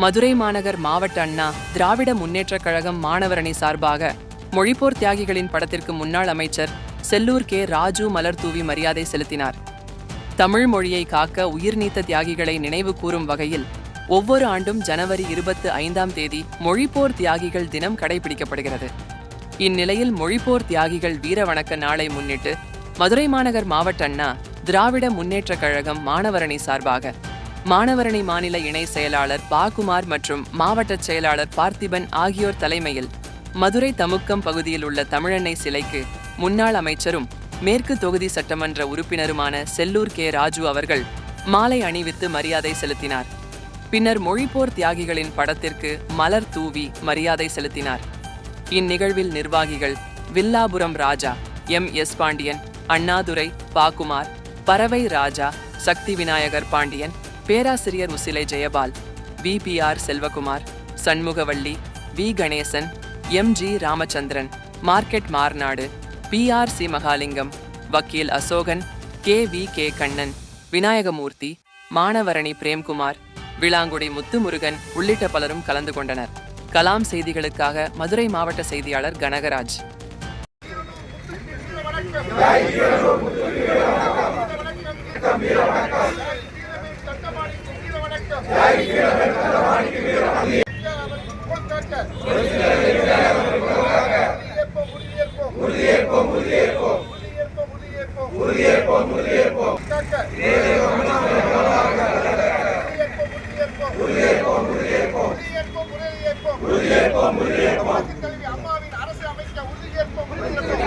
மதுரை மாநகர் மாவட்ட அண்ணா திராவிட முன்னேற்றக் கழகம் மாணவரணி சார்பாக மொழிப்போர் தியாகிகளின் படத்திற்கு முன்னாள் அமைச்சர் செல்லூர் கே. ராஜு மலர் தூவி மரியாதை செலுத்தினார். தமிழ் மொழியை காக்க உயிர் நீத்த தியாகிகளை நினைவு கூறும் வகையில் ஒவ்வொரு ஆண்டும் ஜனவரி இருபத்து ஐந்தாம் தேதி மொழிப்போர் தியாகிகள் தினம் கடைபிடிக்கப்படுகிறது. இந்நிலையில் மொழிப்போர் தியாகிகள் வீர வணக்க நாளை முன்னிட்டு மதுரை மாநகர் மாவட்ட அண்ணா திராவிட முன்னேற்றக் கழகம் மாணவரணி சார்பாக மாணவரணி மாநில இணை செயலாளர் பாகுமார் மற்றும் மாவட்ட செயலாளர் பார்த்திபன் ஆகியோர் தலைமையில் மதுரை தமுக்கம் பகுதியில் உள்ள தமிழெண்ணெய் சிலைக்கு முன்னாள் அமைச்சரும் மேற்கு தொகுதி சட்டமன்ற உறுப்பினருமான செல்லூர் கே ராஜு அவர்கள் மாலை அணிவித்து மரியாதை செலுத்தினார். பின்னர் மொழிப்போர் தியாகிகளின் படத்திற்கு மலர் தூவி மரியாதை செலுத்தினார். இந்நிகழ்வில் நிர்வாகிகள் வில்லாபுரம் ராஜா எம். எஸ். பாண்டியன் அண்ணாதுரை பாக்குமார் பறவை ராஜா சக்தி விநாயகர் பாண்டியன் பேராசிரியர் Usilai Jayapal V P R Selvakumar Shanmugavalli V Ganesan M G Ramachandran market Marnadu P R C Mahalingam வக்கீல் Asokan K V K Kannan Vinayagamoorthy மானவரணி Premkumar Vilangudi Muthumurugan உள்ளிட்ட பலரும் கலந்து கொண்டனர். கலாம் செய்திகளுக்காக மதுரை மாவட்ட செய்தியாளர் கனகராஜ். அம்மாவின் அரசு அமைக்க உறுதியேற்போம் உறுதியேற்போம்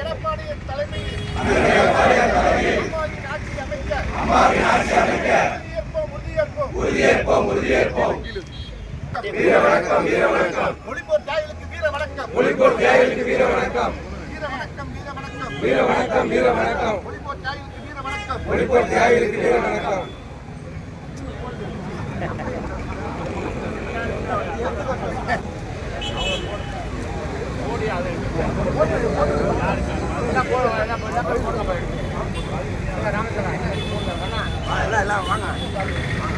எடப்பாடியின் தலைமையில் உறுதியேற்போம் உறுதியேற்போம் வீர வணக்கம் வீர வணக்கம் மொழிபோர் தியாகிகளுக்கு வீர வணக்கம் மொழிபோர் தியாகிகளுக்கு வீர வணக்கம் வீர வணக்கம் வீர வணக்கம் வீர வணக்கம் வீர வணக்கம் மொழிபோர் தியாகிகளுக்கு வீர வணக்கம் மொழிபோர் தியாகிகளுக்கு வீர வணக்கம் போடுங்க. வாங்க